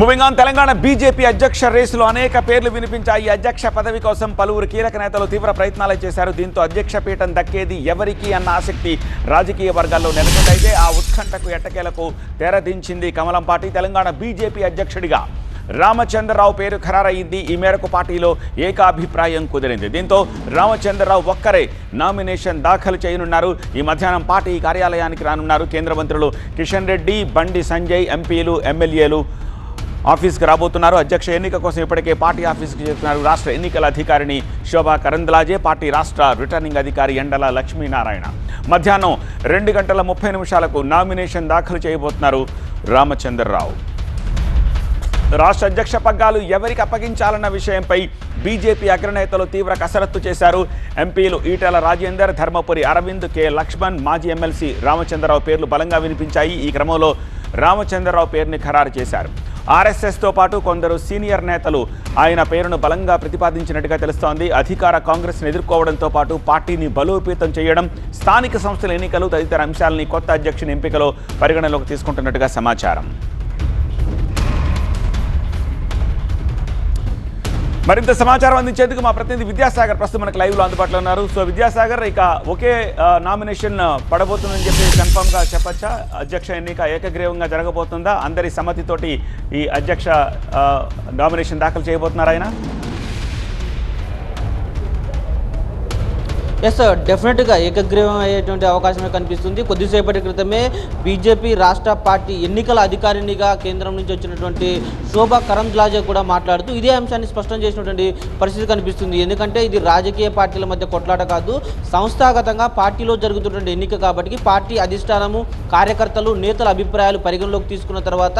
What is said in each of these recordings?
Moving on Telangana BJP అధ్యక్ష రేసులో అనేక పేర్లు వినిపించాయి. అధ్యక్ష పదవి కోసం పలువురు కీలక నేతలు తీవ్ర ప్రయత్నాలు చేశారు. దీంతో అధ్యక్ష పీఠం దక్కేది ఎవరికి అన్న ఆసక్తి రాజకీయ వర్గాల్లో నెలకొందైతే ఆ ఉత్కంఠకు ఎట్టకేలకు తెరదించింది కమలం పార్టీ. తెలంగాణ బీజేపీ అధ్యక్షుడిగా రామచంద్రరావు పేరు ఖరారయ్యింది. ఈ మేరకు పార్టీలో ఏకాభిప్రాయం కుదిరింది. దీంతో రామచంద్రరావు ఒక్కరే నామినేషన్ దాఖలు చేయనున్నారు. ఈ మధ్యాహ్నం పార్టీ కార్యాలయానికి రానున్నారు. కేంద్ర మంత్రులు కిషన్ రెడ్డి బండి సంజయ్ ఎంపీలు ఎమ్మెల్యేలు ఆఫీస్కి రాబోతున్నారు. అధ్యక్ష ఎన్నిక కోసం ఇప్పటికే పార్టీ ఆఫీస్కి చేస్తున్నారు రాష్ట్ర ఎన్నికల అధికారిని శోభా కరంద్లాజే. పార్టీ రాష్ట్ర రిటర్నింగ్ అధికారి ఎండల లక్ష్మీనారాయణ. మధ్యాహ్నం రెండు గంటల ముప్పై నిమిషాలకు నామినేషన్ దాఖలు చేయబోతున్నారు రామచంద్రరావు. రాష్ట్ర అధ్యక్ష పగ్గాలు ఎవరికి అప్పగించాలన్న విషయంపై బీజేపీ అగ్రనేతలు తీవ్ర కసరత్తు చేశారు. ఎంపీలు ఈటెల రాజేందర్ ధర్మపురి అరవింద్ కె లక్ష్మణ్ మాజీ ఎమ్మెల్సీ రామచంద్రరావు పేర్లు బలంగా వినిపించాయి. ఈ క్రమంలో రామచంద్రరావు పేరుని ఖరారు చేశారు. ఆర్ఎస్ఎస్తో పాటు కొందరు సీనియర్ నేతలు ఆయన పేరును బలంగా ప్రతిపాదించినట్టుగా తెలుస్తోంది. అధికార కాంగ్రెస్ను ఎదుర్కోవడంతో పాటు పార్టీని బలోపేతం చేయడం స్థానిక సంస్థల ఎన్నికలు తదితర అంశాలని కొత్త అధ్యక్షుని ఎంపికలో పరిగణలోకి తీసుకుంటున్నట్టుగా సమాచారం. మరింత సమాచారం అందించేందుకు మా ప్రతినిధి విద్యాసాగర్ ప్రస్తుతం మనకు లైవ్లో అందుబాటులో ఉన్నారు. సో విద్యాసాగర్ ఇక ఒకే నామినేషన్ పడబోతుందని చెప్పి కన్ఫామ్గా చెప్పచ్చా? అధ్యక్ష ఎన్నిక ఏకగ్రీవంగా జరగబోతుందా? అందరి సమ్మతితోటి ఈ అధ్యక్ష నామినేషన్ దాఖలు చేయబోతున్నారు ఆయన. ఎస్ డెఫినెట్గా ఏకగ్రీవం అయ్యేటువంటి అవకాశమే కనిపిస్తుంది. కొద్దిసేపటి క్రితమే బీజేపీ రాష్ట్ర పార్టీ ఎన్నికల అధికారినిగా కేంద్రం నుంచి వచ్చినటువంటి శోభా కరంద్లాజే కూడా మాట్లాడుతూ ఇదే అంశాన్ని స్పష్టం చేసినటువంటి పరిస్థితి కనిపిస్తుంది. ఎందుకంటే ఇది రాజకీయ పార్టీల మధ్య కొట్లాట కాదు. సంస్థాగతంగా పార్టీలో జరుగుతున్నటువంటి ఎన్నిక కాబట్టి పార్టీ అధిష్టానము కార్యకర్తలు నేతల అభిప్రాయాలు పరిగణలోకి తీసుకున్న తర్వాత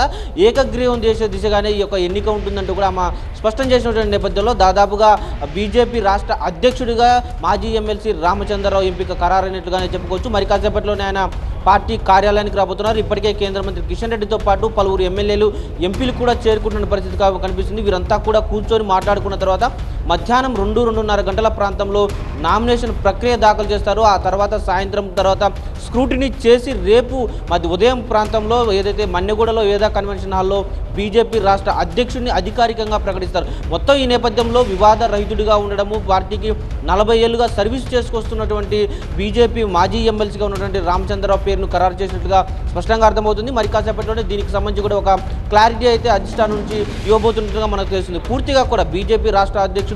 ఏకగ్రీవం చేసే దిశగానే ఈ యొక్క ఎన్నిక ఉంటుందంటూ కూడా ఆమె స్పష్టం చేసినటువంటి నేపథ్యంలో దాదాపుగా బీజేపీ రాష్ట్ర అధ్యక్షుడిగా మాజీ ఎమ్మెల్సీ రామచంద్రరావు ఎంపిక ఖరారైనట్లుగానే చెప్పుకోవచ్చు. మరి కాసేపట్లోనే ఆయన పార్టీ కార్యాలయానికి రాబోతున్నారు. ఇప్పటికే కేంద్ర మంత్రి కిషన్ రెడ్డితో పాటు పలువురు ఎమ్మెల్యేలు ఎంపీలు కూడా చేరుకుంటున్న పరిస్థితి కనిపిస్తుంది. వీరంతా కూడా కూర్చొని మాట్లాడుకున్న తర్వాత మధ్యాహ్నం రెండు రెండున్నర గంటల ప్రాంతంలో నామినేషన్ ప్రక్రియ దాఖలు చేస్తారు. ఆ తర్వాత సాయంత్రం తర్వాత స్క్రూటినీ చేసి రేపు మధ్య ఉదయం ప్రాంతంలో ఏదైతే మన్నెగూడలో ఏదా కన్వెన్షన్ హాల్లో బీజేపీ రాష్ట్ర అధ్యక్షుడిని అధికారికంగా ప్రకటిస్తారు. మొత్తం ఈ నేపథ్యంలో వివాద రహితుడిగా ఉండడము పార్టీకి నలభై ఏళ్ళుగా సర్వీస్ చేసుకొస్తున్నటువంటి బీజేపీ మాజీ ఎమ్మెల్సీగా ఉన్నటువంటి రామచంద్రరావు పేరును ఖరారు చేసినట్లుగా స్పష్టంగా అర్థమవుతుంది. మరి కాసేపట్లోనే దీనికి సంబంధించి కూడా ఒక క్లారిటీ అయితే అధిష్టానం నుంచి ఇవ్వబోతున్నట్టుగా మనకు తెలుస్తుంది. పూర్తిగా కూడా బీజేపీ రాష్ట్ర అధ్యక్షుడు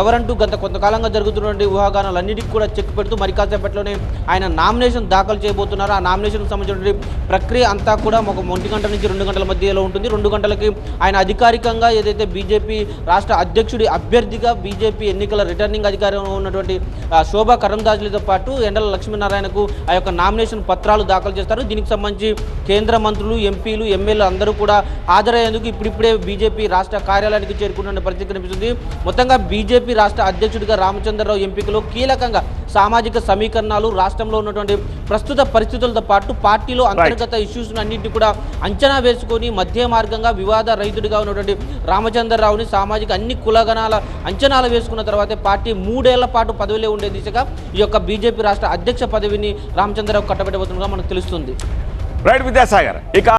ఎవరంటూ గత కొంతకాలంగా జరుగుతున్నటువంటి ఊహాగానాలన్నిటికీ కూడా చెక్ పెడుతూ మరి కాసేపట్లోనే ఆయన నామినేషన్ దాఖలు చేయబోతున్నారు. ఆ నామినేషన్ సంబంధించినటువంటి ప్రక్రియ అంతా కూడా ఒక ఒంటి గంట నుంచి రెండు గంటల మధ్యలో ఉంటుంది. రెండు గంటలకి ఆయన అధికారికంగా ఏదైతే బీజేపీ రాష్ట్ర అధ్యక్షుడి అభ్యర్థిగా బీజేపీ ఎన్నికల రిటర్నింగ్ అధికారి ఉన్నటువంటి శోభా కరందాజులతో పాటు ఎండల లక్ష్మీనారాయణకు ఆ యొక్క నామినేషన్ పత్రాలు దాఖలు చేస్తారు. దీనికి సంబంధించి కేంద్ర మంత్రులు ఎంపీలు ఎమ్మెల్యేలు అందరూ కూడా హాజరయ్యేందుకు ఇప్పుడిప్పుడే బీజేపీ రాష్ట్ర కార్యాలయానికి చేరుకున్న పరిస్థితి కనిపిస్తుంది. మొత్తంగా బీజేపీ రాష్ట్ర అధ్యక్షుడిగా రామచంద్రరావు ఎంపికలో కీలకంగా సామాజిక సమీకరణాలు రాష్ట్రంలో ఉన్నటువంటి ప్రస్తుత పరిస్థితులతో పాటు పార్టీలో అంతర్గత ఇష్యూస్ అన్నింటినీ కూడా అంచనా వేసుకొని మధ్య మార్గంగా వివాద రహితుడిగా ఉన్నటువంటి రామచంద్రరావుని సామాజిక అన్ని కులగణాల అంచనాలు వేసుకున్న తర్వాతే పార్టీ మూడేళ్ళ పాటు పదవిలో ఉండే దిశగా ఈ యొక్క బీజేపీ రాష్ట్ర అధ్యక్ష పదవిని రామచంద్రరావు కట్టబెట్టబోతున్నగా మనకు తెలుస్తుంది. రైట్ విద్యాసాగర్. ఇక